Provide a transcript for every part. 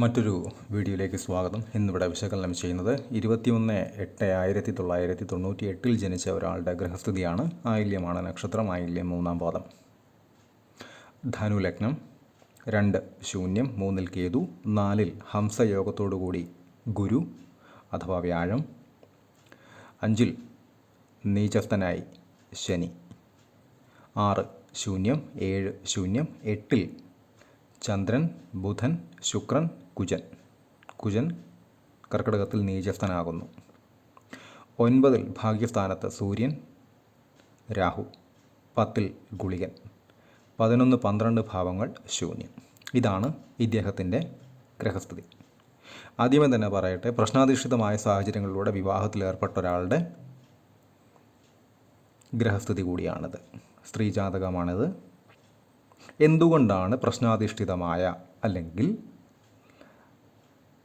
മറ്റൊരു വീഡിയോയിലേക്ക് സ്വാഗതം. ഇന്നിവിടെ വിശകലനം ചെയ്യുന്നത് ഇരുപത്തിയൊന്ന് എട്ട് ആയിരത്തി തൊള്ളായിരത്തി തൊണ്ണൂറ്റി എട്ടിൽ ജനിച്ച ഒരാളുടെ ഗ്രഹസ്ഥിതിയാണ് ആയില്യമാണ് നക്ഷത്രം ആയില്യം മൂന്നാം പാദം. ധനു ലഗ്നം രണ്ട് ശൂന്യം മൂന്നിൽ കേതു നാലിൽ ഹംസയോഗത്തോടുകൂടി ഗുരു അഥവാ വ്യാഴം അഞ്ചിൽ നീചസ്ഥനായി ശനി ആറ് ശൂന്യം ഏഴ് ശൂന്യം എട്ടിൽ ചന്ദ്രൻ ബുധൻ ശുക്രൻ കുജൻ. കുജൻ കർക്കിടകത്തിൽ നീചസ്ഥനാകുന്നു. ഒൻപതിൽ ഭാഗ്യസ്ഥാനത്ത് സൂര്യൻ രാഹു പത്തിൽ ഗുളികൻ പതിനൊന്ന് പന്ത്രണ്ട് ഭാവങ്ങൾ ശൂന്യം ഇതാണ് ഇദ്ദേഹത്തിന്റെ ഗ്രഹസ്ഥിതി ആദ്യമേ തന്നെ പറയട്ടെ പ്രശ്നാധിഷ്ഠിതമായ സാഹചര്യങ്ങളിലൂടെ വിവാഹത്തിൽ ഏർപ്പെട്ട ഒരാളുടെ ഗ്രഹസ്ഥിതി കൂടിയാണിത്. സ്ത്രീജാതകമാണിത് എന്തുകൊണ്ടാണ് പ്രശ്നാധിഷ്ഠിതമായ അല്ലെങ്കിൽ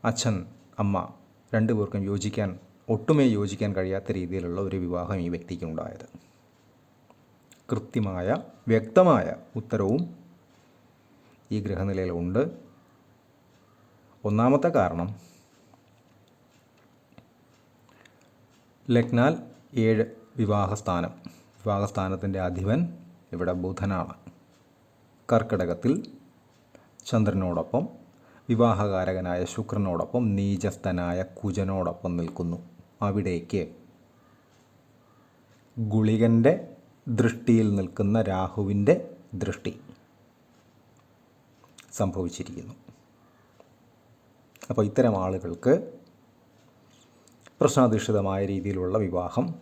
അച്ഛൻ അമ്മ രണ്ടുപേർക്കും യോജിക്കാൻ ഒട്ടുമേ യോജിക്കാൻ കഴിയാത്ത രീതിയിലുള്ള ഒരു വിവാഹം ഈ വ്യക്തിക്കുണ്ടായത് കൃത്യമായ വ്യക്തമായ ഉത്തരവും ഈ ഗ്രഹനിലയിലുണ്ട് ഒന്നാമത്തെ കാരണം ലഗ്നാൽ ഏഴ് വിവാഹസ്ഥാനം. വിവാഹസ്ഥാനത്തിന്റെ അധിപൻ ഇവിടെ ബുധനാണ്. കർക്കിടകത്തിൽ ചന്ദ്രനോടൊപ്പം വിവാഹകാരകനായ ശുക്രനോടൊപ്പം നീചസ്ഥനായ കുജനോടൊപ്പം നിൽക്കുന്നു. അവിടേക്ക് ഗുളികന്റെ ദൃഷ്ടിയിൽ നിൽക്കുന്ന രാഹുവിന്റെ ദൃഷ്ടി സംഭവിച്ചിരിക്കുന്നു. അപ്പോൾ ഇത്തരം ആളുകൾക്ക് പ്രശ്നാധിഷ്ഠിതമായ രീതിയിലുള്ള വിവാഹം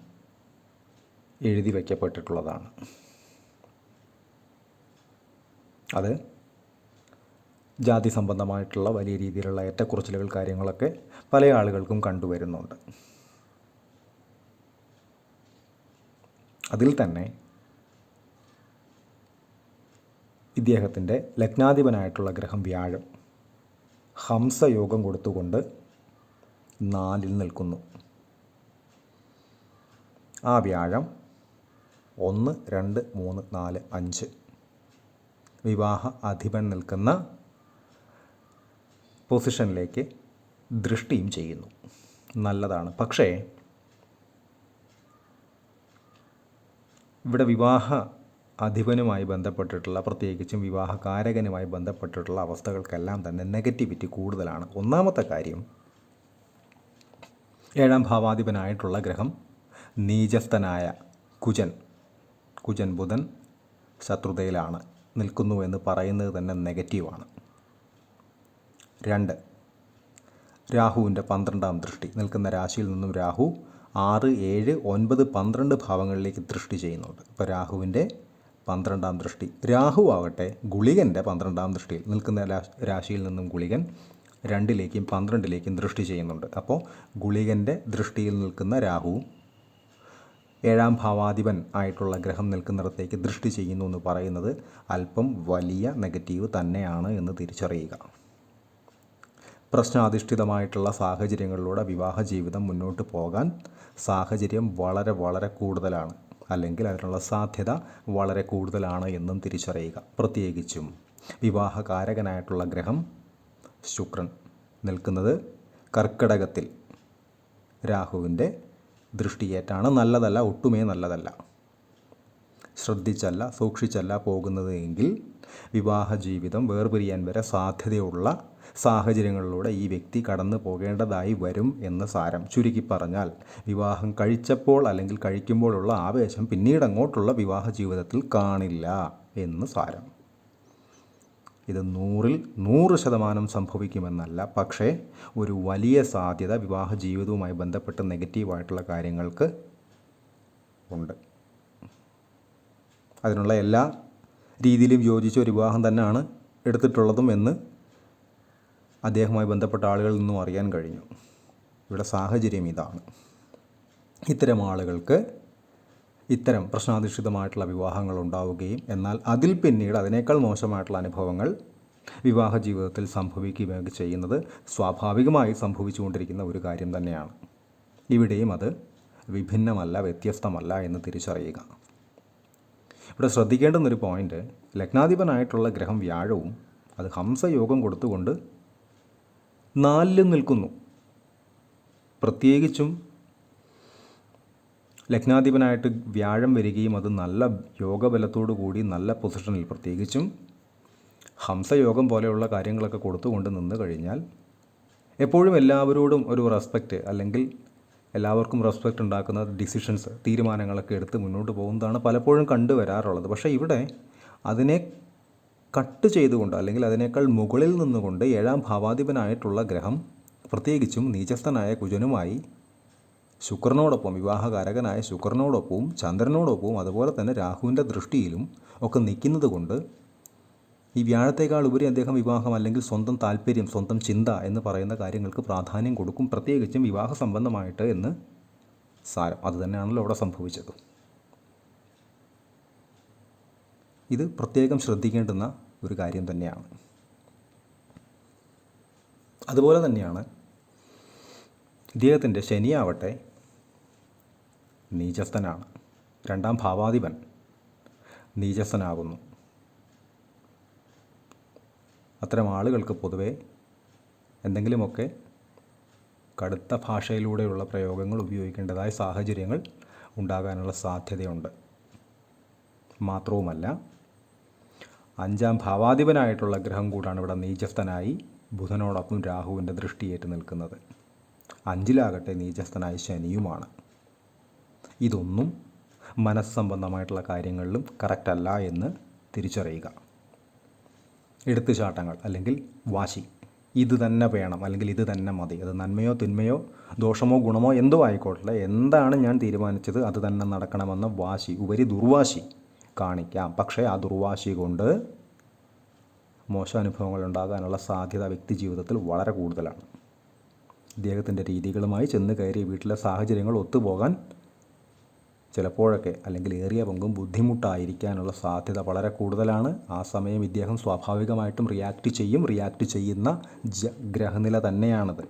എഴുതി വയ്ക്കപ്പെട്ടിട്ടുള്ളതാണ്. അത് ജാതി സംബന്ധമായിട്ടുള്ള വലിയ രീതിയിലുള്ള ഏറ്റക്കുറച്ചിലുകൾ കാര്യങ്ങളൊക്കെ പല ആളുകൾക്കും കണ്ടുവരുന്നുണ്ട്. അതിൽ തന്നെ ഇദ്ദേഹത്തിന്റെ ലഗ്നാധിപനായിട്ടുള്ള ഗ്രഹം വ്യാഴം ഹംസയോഗം കൊടുത്തുകൊണ്ട് നാലിൽ നിൽക്കുന്നു. ആ വ്യാഴം ഒന്ന് രണ്ട് മൂന്ന് നാല് അഞ്ച് വിവാഹ അധിപൻ നിൽക്കുന്ന പൊസിഷനിലേക്ക് ദൃഷ്ടിയും ചെയ്യുന്നു. നല്ലതാണ്. പക്ഷേ ഇവിടെ വിവാഹ അധിപനുമായി ബന്ധപ്പെട്ടിട്ടുള്ള പ്രത്യേകിച്ചും വിവാഹകാരകനുമായി ബന്ധപ്പെട്ടിട്ടുള്ള അവസ്ഥകൾക്കെല്ലാം തന്നെ നെഗറ്റിവിറ്റി കൂടുതലാണ്. ഒന്നാമത്തെ കാര്യം ഏഴാം ഭാവാധിപനായിട്ടുള്ള ഗ്രഹം നീചസ്ഥനായ കുജൻ. കുജൻ ബുധൻ ശത്രുതയിലാണ് നിൽക്കുന്നു എന്ന് പറയുന്നത് തന്നെ നെഗറ്റീവാണ്. രണ്ട്. രാഹുവിന്റെ പന്ത്രണ്ടാം ദൃഷ്ടി. നിൽക്കുന്ന രാശിയിൽ നിന്നും രാഹു ആറ് ഏഴ് ഒൻപത് പന്ത്രണ്ട് ഭാവങ്ങളിലേക്ക് ദൃഷ്ടി ചെയ്യുന്നുണ്ട്. ഇപ്പോൾ രാഹുവിന്റെ പന്ത്രണ്ടാം ദൃഷ്ടി. രാഹു ആവട്ടെ ഗുളികന്റെ പന്ത്രണ്ടാം ദൃഷ്ടിയിൽ. നിൽക്കുന്ന രാശിയിൽ നിന്നും ഗുളികൻ രണ്ടിലേക്കും പന്ത്രണ്ടിലേക്കും ദൃഷ്ടി ചെയ്യുന്നുണ്ട്. അപ്പോൾ ഗുളികന്റെ ദൃഷ്ടിയിൽ നിൽക്കുന്ന രാഹു ഏഴാം ഭാവാധിപൻ ആയിട്ടുള്ള ഗ്രഹം നിൽക്കുന്നിടത്തേക്ക് ദൃഷ്ടി ചെയ്യുന്നു എന്ന് പറയുന്നത് അല്പം വലിയ നെഗറ്റീവ് തന്നെയാണ് എന്ന് തിരിച്ചറിയുക. പ്രശ്നാധിഷ്ഠിതമായിട്ടുള്ള സാഹചര്യങ്ങളിലൂടെ വിവാഹ ജീവിതം മുന്നോട്ട് പോകാൻ സാഹചര്യം വളരെ വളരെ കൂടുതലാണ്. അല്ലെങ്കിൽ അതിനുള്ള സാധ്യത വളരെ കൂടുതലാണ് എന്നും തിരിച്ചറിയുക. പ്രത്യേകിച്ചും വിവാഹകാരകനായിട്ടുള്ള ഗ്രഹം ശുക്രൻ നിൽക്കുന്നത് കർക്കിടകത്തിൽ. രാഹുവിന്റെ ദൃഷ്ടിയേറ്റാണ് നല്ലതല്ല ഒട്ടുമേ നല്ലതല്ല. ശ്രദ്ധിച്ചല്ല സൂക്ഷിച്ചല്ല പോകുന്നത് എങ്കിൽ വിവാഹ ജീവിതം വേർപിരിയാൻ വരെ സാധ്യതയുള്ള സാഹചര്യങ്ങളിലൂടെ ഈ വ്യക്തി കടന്നു പോകേണ്ടതായി വരും എന്ന് സാരം ചുരുക്കി പറഞ്ഞാൽ വിവാഹം കഴിച്ചപ്പോൾ അല്ലെങ്കിൽ കഴിക്കുമ്പോഴുള്ള ആവേശം പിന്നീട് അങ്ങോട്ടുള്ള വിവാഹ ജീവിതത്തിൽ കാണില്ല എന്ന് സാരം. ഇത് നൂറിൽ നൂറ് ശതമാനം സംഭവിക്കുമെന്നല്ല പക്ഷേ ഒരു വലിയ സാധ്യത വിവാഹ ജീവിതവുമായി ബന്ധപ്പെട്ട് നെഗറ്റീവായിട്ടുള്ള കാര്യങ്ങൾക്ക് ഉണ്ട്. അതിനുള്ള എല്ലാ രീതിയിലും യോജിച്ച ഒരു വിവാഹം തന്നെയാണ് എടുത്തിട്ടുള്ളതും എന്ന് അദ്ദേഹവുമായി ബന്ധപ്പെട്ട ആളുകളിൽ നിന്നും അറിയാൻ കഴിഞ്ഞു. ഇവിടെ സാഹചര്യം ഇതാണ്. ഇത്തരം ആളുകൾക്ക് ഇത്തരം പ്രശ്നാധിഷ്ഠിതമായിട്ടുള്ള വിവാഹങ്ങൾ ഉണ്ടാവുകയും എന്നാൽ അതിൽ പിന്നീട് അതിനേക്കാൾ മോശമായിട്ടുള്ള അനുഭവങ്ങൾ വിവാഹ ജീവിതത്തിൽ സംഭവിക്കുകയൊക്കെ ചെയ്യുന്നത് സ്വാഭാവികമായി സംഭവിച്ചുകൊണ്ടിരിക്കുന്ന ഒരു കാര്യം തന്നെയാണ്. ഇവിടെയും അത് വിഭിന്നമല്ല വ്യത്യസ്തമല്ല എന്ന് തിരിച്ചറിയുക. ഇവിടെ ശ്രദ്ധിക്കേണ്ടുന്നൊരു പോയിന്റ് ലഗ്നാധിപനായിട്ടുള്ള ഗ്രഹം വ്യാഴവും അത് ഹംസയോഗം കൊടുത്തുകൊണ്ട് നാലിലും നിൽക്കുന്നു. പ്രത്യേകിച്ചും ലഗ്നാധിപനായിട്ട് വ്യാഴം വരികയും അത് നല്ല യോഗബലത്തോടു കൂടി നല്ല പൊസിഷനിൽ. പ്രത്യേകിച്ചും ഹംസയോഗം പോലെയുള്ള കാര്യങ്ങളൊക്കെ കൊടുത്തുകൊണ്ട് നിന്ന് കഴിഞ്ഞാൽ എപ്പോഴും എല്ലാവരോടും ഒരു റെസ്പെക്റ്റ് അല്ലെങ്കിൽ എല്ലാവർക്കും റെസ്പെക്റ്റ് ഉണ്ടാക്കുന്ന ഡിസിഷൻസ് തീരുമാനങ്ങളൊക്കെ എടുത്ത് മുന്നോട്ട് പോകുന്നതാണ് പലപ്പോഴും കണ്ടുവരാറുള്ളത്. പക്ഷേ ഇവിടെ അതിനെ കട്ട് ചെയ്തുകൊണ്ട് അല്ലെങ്കിൽ അതിനേക്കാൾ മുകളിൽ നിന്നുകൊണ്ട് ഏഴാം ഭാവാധിപനായിട്ടുള്ള ഗ്രഹം പ്രത്യേകിച്ചും നീചസ്ഥനായ കുജനുമായി ശുക്രനോടൊപ്പം വിവാഹകാരകനായ ശുക്രനോടൊപ്പവും ചന്ദ്രനോടൊപ്പവും അതുപോലെ തന്നെ രാഹുവിന്റെ ദൃഷ്ടിയിലും ഒക്കെ നിൽക്കുന്നത് കൊണ്ട് ഈ വ്യാഴത്തേക്കാൾ ഉപരി അദ്ദേഹം വിവാഹം അല്ലെങ്കിൽ സ്വന്തം താല്പര്യം സ്വന്തം ചിന്ത എന്ന് പറയുന്ന കാര്യങ്ങൾക്ക് പ്രാധാന്യം കൊടുക്കും. പ്രത്യേകിച്ചും വിവാഹ സംബന്ധമായിട്ട് എന്ന് സാരം. അതുതന്നെയാണല്ലോ അവിടെ സംഭവിച്ചത്. ഇത് പ്രത്യേകം ശ്രദ്ധിക്കേണ്ടുന്ന ഒരു കാര്യം തന്നെയാണ്. അതുപോലെ തന്നെയാണ് ഇദ്ദേഹത്തിന്റെ ശനിയാവട്ടെ നീചസ്ഥനാണ്. രണ്ടാം ഭാവാധിപൻ നീചസ്ഥനാകുന്നു. അത്തരം ആളുകൾക്ക് പൊതുവെ എന്തെങ്കിലുമൊക്കെ കടുത്ത ഭാഷയിലൂടെയുള്ള പ്രയോഗങ്ങൾ ഉപയോഗിക്കേണ്ടതായ സാഹചര്യങ്ങൾ ഉണ്ടാകാനുള്ള സാധ്യതയുണ്ട്. മാത്രവുമല്ല അഞ്ചാം ഭാവാധിപനായിട്ടുള്ള ഗ്രഹം കൂടാണ് ഇവിടെ നീചസ്ഥനായി ബുധനോടൊപ്പം രാഹുവിന്റെ ദൃഷ്ടിയേറ്റ് നിൽക്കുന്നത്. അഞ്ചിലാകട്ടെ നീചസ്ഥനായ ശനിയുമാണ്. ഇതൊന്നും മനസ്സംബന്ധമായിട്ടുള്ള കാര്യങ്ങളിലും കറക്റ്റല്ല എന്ന് തിരിച്ചറിയുക. എടുത്തുചാട്ടങ്ങൾ അല്ലെങ്കിൽ വാശി. ഇത് തന്നെ വേണം അല്ലെങ്കിൽ ഇത് തന്നെ മതി. അത് നന്മയോ തിന്മയോ ദോഷമോ ഗുണമോ എന്തോ ആയിക്കോട്ടെ. എന്താണ് ഞാൻ തീരുമാനിച്ചത്? അത് തന്നെ നടക്കണമെന്ന വാശി. ഉപരി ദുർവാശി. കാണിക്കാം. പക്ഷേ ആ ദുർവാശി കൊണ്ട് മോശം അനുഭവങ്ങൾ ഉണ്ടാകാനുള്ള സാധ്യത വ്യക്തി ജീവിതത്തിൽ വളരെ കൂടുതലാണ്. ഇദ്ദേഹത്തിന്റെ രീതികളുമായി ചെന്ന് കയറി വീട്ടിലെ സാഹചര്യങ്ങൾ ഒത്തുപോകാൻ ചിലപ്പോഴൊക്കെ അല്ലെങ്കിൽ ഏറിയ പങ്കും ബുദ്ധിമുട്ടായിരിക്കാനുള്ള സാധ്യത വളരെ കൂടുതലാണ്. ആ സമയം ഇദ്ദേഹം സ്വാഭാവികമായിട്ടും റിയാക്റ്റ് ചെയ്യും. റിയാക്റ്റ് ചെയ്യുന്ന ഗ്രഹനില തന്നെയാണത്.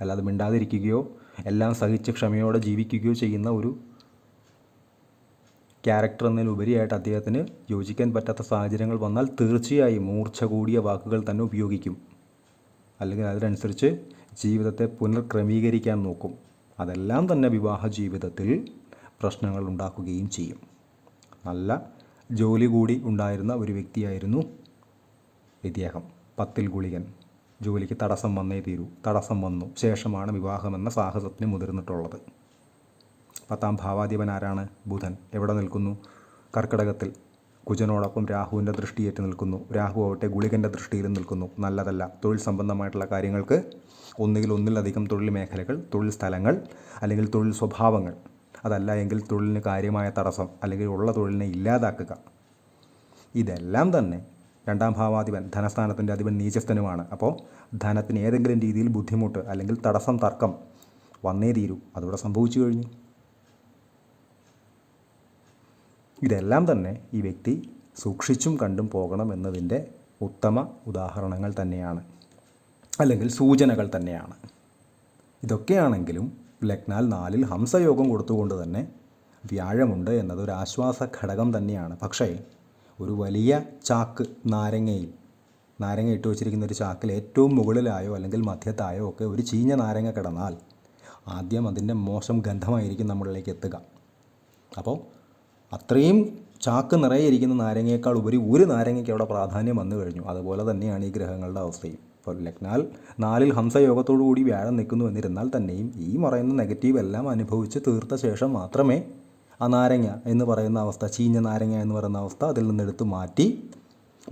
അല്ലാതെ മിണ്ടാതിരിക്കുകയോ എല്ലാം സഹിച്ച് ക്ഷമയോടെ ജീവിക്കുകയോ ചെയ്യുന്ന ഒരു ക്യാരക്ടർ എന്നതിലുപരിയായിട്ട് അദ്ദേഹത്തിന് യോജിക്കാൻ പറ്റാത്ത സാഹചര്യങ്ങൾ വന്നാൽ തീർച്ചയായും മൂർച്ച കൂടിയ വാക്കുകൾ തന്നെ ഉപയോഗിക്കും. അല്ലെങ്കിൽ അതിനനുസരിച്ച് ജീവിതത്തെ പുനർക്രമീകരിക്കാൻ നോക്കും. അതെല്ലാം തന്നെ വിവാഹ ജീവിതത്തിൽ പ്രശ്നങ്ങൾ ഉണ്ടാക്കുകയും ചെയ്യും. നല്ല ജോലി കൂടി ഉണ്ടായിരുന്ന ഒരു വ്യക്തിയായിരുന്നു ഇദ്ദേഹം. പത്തിൽ ഗുളികൻ. ജോലിക്ക് തടസ്സം വന്നേ തീരൂ. തടസ്സം വന്നു. ശേഷമാണ് വിവാഹമെന്ന സാഹസത്തിന് മുതിർന്നിട്ടുള്ളത്. പത്താം ഭാവാധിപൻ ആരാണ് ബുധൻ. എവിടെ നിൽക്കുന്നു? കർക്കിടകത്തിൽ. കുജനോടൊപ്പം രാഹുവിന്റെ ദൃഷ്ടിയേറ്റ് നിൽക്കുന്നു. രാഹു ആവട്ടെ ഗുളികന്റെ ദൃഷ്ടിയിലും നിൽക്കുന്നു. നല്ലതല്ല. തൊഴിൽ സംബന്ധമായിട്ടുള്ള കാര്യങ്ങൾക്ക് ഒന്നുകിൽ ഒന്നിലധികം തൊഴിൽ മേഖലകൾ തൊഴിൽ സ്ഥലങ്ങൾ അല്ലെങ്കിൽ തൊഴിൽ സ്വഭാവങ്ങൾ. അതല്ല എങ്കിൽ തൊഴിലിന് കാര്യമായ തടസ്സം അല്ലെങ്കിൽ ഉള്ള തൊഴിലിനെ ഇല്ലാതാക്കുക. ഇതെല്ലാം തന്നെ രണ്ടാം ഭാവാധിപൻ ധനസ്ഥാനത്തിന്റെ അധിപൻ നീചസ്ഥനുമാണ്. അപ്പോൾ ധനത്തിന് ഏതെങ്കിലും രീതിയിൽ ബുദ്ധിമുട്ട് അല്ലെങ്കിൽ തടസ്സം തർക്കം വന്നേ തീരൂ. അതിവിടെ സംഭവിച്ചു കഴിഞ്ഞു. ഇതെല്ലാം തന്നെ ഈ വ്യക്തി സൂക്ഷിച്ചും കണ്ടും പോകണം എന്നതിന്റെ ഉത്തമ ഉദാഹരണങ്ങൾ തന്നെയാണ്. അല്ലെങ്കിൽ സൂചനകൾ തന്നെയാണ്. ഇതൊക്കെയാണെങ്കിലും ലഗ്നാൽ നാലിൽ ഹംസയോഗം കൊടുത്തുകൊണ്ട് തന്നെ വ്യാഴമുണ്ട് എന്നത് ഒരു ആശ്വാസ ഘടകം തന്നെയാണ്. പക്ഷേ ഒരു വലിയ ചാക്ക് നാരങ്ങയിൽ നാരങ്ങ ഇട്ട് വെച്ചിരിക്കുന്ന ഒരു ചാക്കിൽ ഏറ്റവും മുകളിലായോ അല്ലെങ്കിൽ മധ്യത്തായോ ഒക്കെ ഒരു ചീഞ്ഞ നാരങ്ങ കിടന്നാൽ ആദ്യം അതിന്റെ മോശം ഗന്ധമായിരിക്കും നമ്മളിലേക്ക് എത്തുക. അപ്പോൾ അത്രയും ചാക്ക് നിറയെ ഇരിക്കുന്ന നാരങ്ങയേക്കാൾ ഉപരി ഒരു നാരങ്ങയ്ക്ക് അവിടെ പ്രാധാന്യം വന്നു കഴിഞ്ഞു. അതുപോലെ തന്നെയാണ് ഈ ഗ്രഹങ്ങളുടെ അവസ്ഥയും. ഇപ്പോൾ ലഗ്നാൽ നാലിൽ ഹംസയോഗത്തോടു കൂടി വ്യാഴം നിൽക്കുന്നു എന്നിരുന്നാൽ തന്നെയും ഈ പറയുന്ന നെഗറ്റീവ് എല്ലാം അനുഭവിച്ച് തീർത്ത ശേഷം മാത്രമേ ആ നാരങ്ങ എന്ന് പറയുന്ന അവസ്ഥ ചീഞ്ഞ നാരങ്ങ എന്ന് പറയുന്ന അവസ്ഥ അതിൽ നിന്നെടുത്ത് മാറ്റി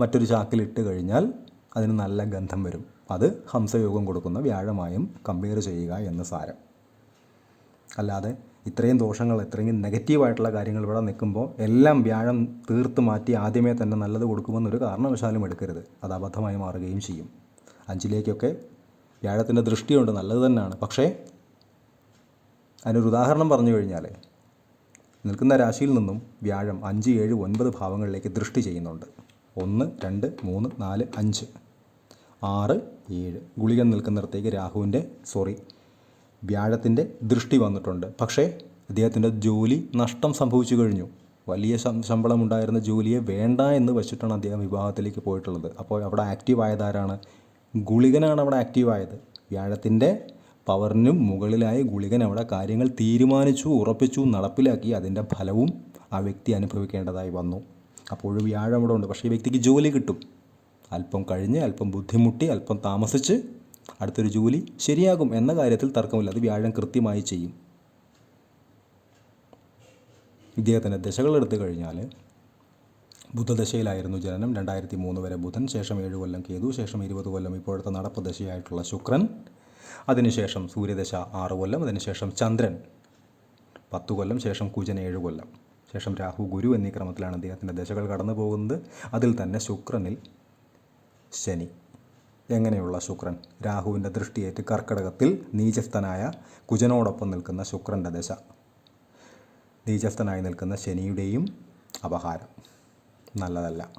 മറ്റൊരു ചാക്കിലിട്ട് കഴിഞ്ഞാൽ അതിന് നല്ല ഗന്ധം വരും. അത് ഹംസയോഗം കൊടുക്കുന്ന വ്യാഴമായും കമ്പയർ ചെയ്യുക എന്ന് സാരം. അല്ലാതെ ഇത്രയും ദോഷങ്ങൾ ഇത്രയും നെഗറ്റീവായിട്ടുള്ള കാര്യങ്ങൾ ഇവിടെ നിൽക്കുമ്പോൾ എല്ലാം വ്യാഴം തീർത്ത് മാറ്റി ആദ്യമേ തന്നെ നല്ലത് കൊടുക്കുമെന്നൊരു കാരണവശാലും എടുക്കരുത്. അത് അബദ്ധമായി മാറുകയും ചെയ്യും. അഞ്ചിലേക്കൊക്കെ വ്യാഴത്തിന്റെ ദൃഷ്ടിയുണ്ട്. നല്ലത് തന്നെയാണ്. പക്ഷേ അതിനൊരു ഉദാഹരണം പറഞ്ഞു കഴിഞ്ഞാൽ നിൽക്കുന്ന രാശിയിൽ നിന്നും വ്യാഴം അഞ്ച് ഏഴ് ഒൻപത് ഭാവങ്ങളിലേക്ക് ദൃഷ്ടി ചെയ്യുന്നുണ്ട്. ഒന്ന് രണ്ട് മൂന്ന് നാല് അഞ്ച്. ആറ് ഏഴ്. ഗുളികൻ നിൽക്കുന്നിടത്തേക്ക് രാഹുവിന്റെ സോറി വ്യാഴത്തിന്റെ ദൃഷ്ടി വന്നിട്ടുണ്ട്. പക്ഷേ അദ്ദേഹത്തിന്റെ ജോലി നഷ്ടം സംഭവിച്ചു കഴിഞ്ഞു. വലിയ ശമ്പളമുണ്ടായിരുന്ന ജോലിയെ വേണ്ട എന്ന് വെച്ചിട്ടാണ് അദ്ദേഹം വിവാഹത്തിലേക്ക് പോയിട്ടുള്ളത്. അപ്പോൾ അവിടെ ആക്റ്റീവ് ആയതാരാണ്? ഗുളികനാണ് അവിടെ ആക്റ്റീവായത് വ്യാഴത്തിന്റെ പവറിനും മുകളിലായി ഗുളികൻ അവിടെ കാര്യങ്ങൾ തീരുമാനിച്ചു ഉറപ്പിച്ചു നടപ്പിലാക്കി. അതിന്റെ ഫലവും ആ വ്യക്തി അനുഭവിക്കേണ്ടതായി വന്നു. അപ്പോൾ വ്യാഴം അവിടെ ഉണ്ട്. പക്ഷേ ഈ വ്യക്തിക്ക് ജോലി കിട്ടും. അല്പം കഴിഞ്ഞ് അല്പം ബുദ്ധിമുട്ടി അല്പം താമസിച്ച് അടുത്തൊരു ജോലി ശരിയാകും എന്ന കാര്യത്തിൽ തർക്കമില്ല. അത് വ്യാഴം കൃത്യമായി ചെയ്യും. ഇദ്ദേഹത്തിന്റെ ദശകൾ എടുത്തു കഴിഞ്ഞാൽ ബുധദശയിലായിരുന്നു ജനനം. രണ്ടായിരത്തി മൂന്ന് വരെ ബുധൻ ശേഷം ഏഴ് കൊല്ലം കേതു ശേഷം ഇരുപത് കൊല്ലം ഇപ്പോഴത്തെ നടപ്പ് ദശയായിട്ടുള്ള ശുക്രൻ അതിനുശേഷം സൂര്യദശ ആറ് കൊല്ലം അതിനുശേഷം ചന്ദ്രൻ പത്ത് കൊല്ലം ശേഷം കുജൻ ഏഴ് കൊല്ലം. ശേഷം രാഹു ഗുരു എന്നീ ക്രമത്തിലാണ് അദ്ദേഹത്തിന്റെ ദശകൾ കടന്നു പോകുന്നത് അതിൽ തന്നെ ശുക്രനിൽ ശനി. എങ്ങനെയുള്ള ശുക്രൻ? രാഹുവിന്റെ ദൃഷ്ടിയേറ്റ് കർക്കിടകത്തിൽ നീചസ്ഥനായ കുജനോടൊപ്പം നിൽക്കുന്ന ശുക്രന്റെ ദശ. നീചസ്ഥനായി നിൽക്കുന്ന ശനിയുടെയും അപഹാരം. നല്ലതല്ല.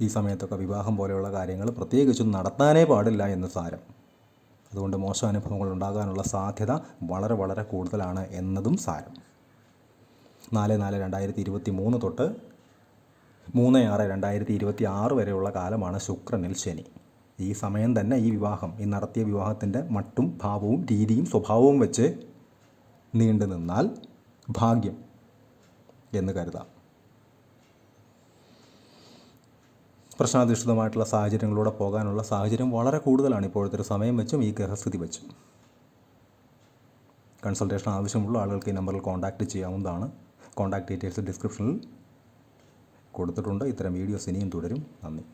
ഈ സമയത്തൊക്കെ വിവാഹം പോലെയുള്ള കാര്യങ്ങൾ പ്രത്യേകിച്ചും നടത്താനേ പാടില്ല എന്ന് സാരം. അതുകൊണ്ട് മോശം അനുഭവങ്ങൾ ഉണ്ടാകാനുള്ള സാധ്യത വളരെ വളരെ കൂടുതലാണ് എന്നതും സാരം. നാല് നാല് രണ്ടായിരത്തി ഇരുപത്തി മൂന്ന് തൊട്ട് മൂന്ന് ആറ് രണ്ടായിരത്തി ഇരുപത്തി ആറ് വരെയുള്ള കാലമാണ് ശുക്രനിൽ ശനി. ഈ സമയം തന്നെ ഈ വിവാഹം ഈ നടത്തിയ വിവാഹത്തിന്റെ മട്ടും ഭാവവും രീതിയും സ്വഭാവവും വെച്ച് നീണ്ടു നിന്നാൽ ഭാഗ്യം എന്ന് കരുതാം. പ്രശ്നാധിഷ്ഠിതമായിട്ടുള്ള സാഹചര്യങ്ങളിലൂടെ പോകാനുള്ള സാഹചര്യം വളരെ കൂടുതലാണ് ഇപ്പോഴത്തെ ഒരു സമയം വെച്ചും ഈ ഗ്രഹസ്ഥിതി വെച്ചും. കൺസൾട്ടേഷൻ ആവശ്യമുള്ള ആളുകൾക്ക് ഈ നമ്പറിൽ കോൺടാക്റ്റ് ചെയ്യാവുന്നതാണ്. കോൺടാക്ട് ഡീറ്റെയിൽസ് ഡിസ്ക്രിപ്ഷനിൽ കൊടുത്തിട്ടുണ്ട്. ഇത്തരം വീഡിയോസ് ഇനിയും തുടരും. നന്ദി.